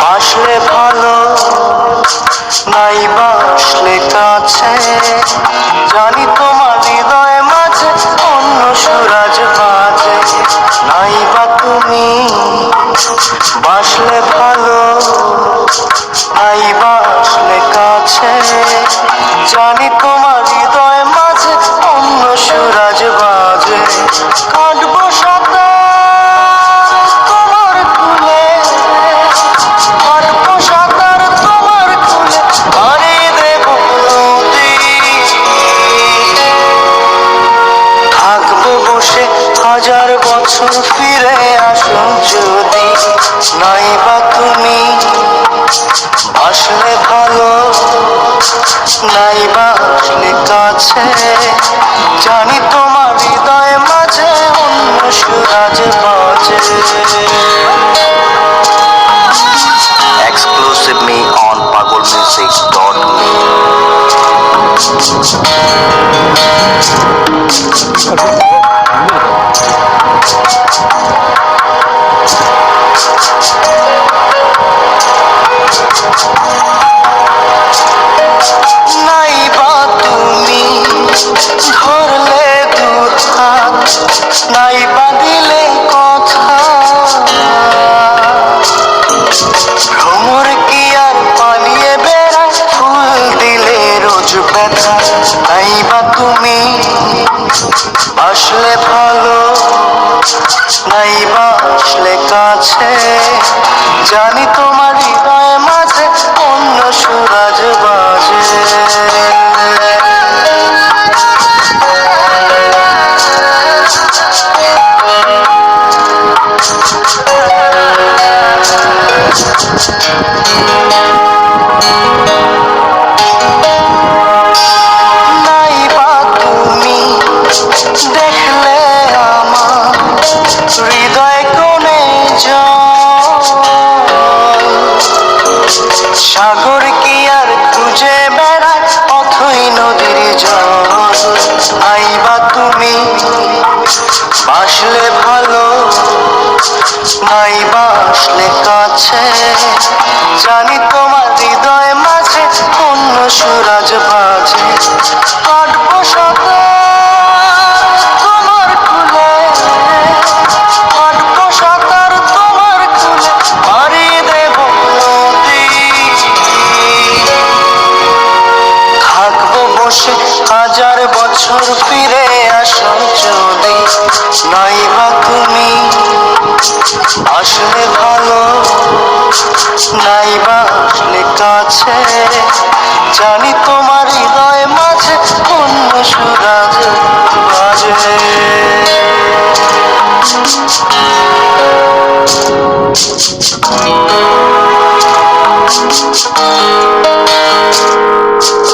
বাসলে ভালো নাই বাসলে জানি তোমার ভালো বাসলে কাছে জানি তোমার হৃদয় আসলে ভালো নাই বা আসলে কাছে জানি তোমার হৃদয় মাঝে অন্য সুরাজ বাজে Exclusive me on pagolmusic.me. নাই বা তুমি ধরলে কথা। ভ্রমর কি পালিয়ে বেড়ায় ফুল দিলে রোজ ব্যথা। নাই তুমি আসলে ভালো নাই আসলে কাছে। জানি তোমার মাঝে অন্য সুরাজ বাজে। দেখলে আমার হৃদয় বাসলে ভালো, নাই বাসলে কাছে। জানি তোমার হৃদয় মাঝে অন্য সুরাজ বাজে। কাটবো তোমার তোমার দেব বসে হাজার বছর ফিরে আসো তুমি আসলে ভালো নাই বা আসলে কাছে জানি তোমার হৃদয় মাঝে অন্য সুরাজ বাজে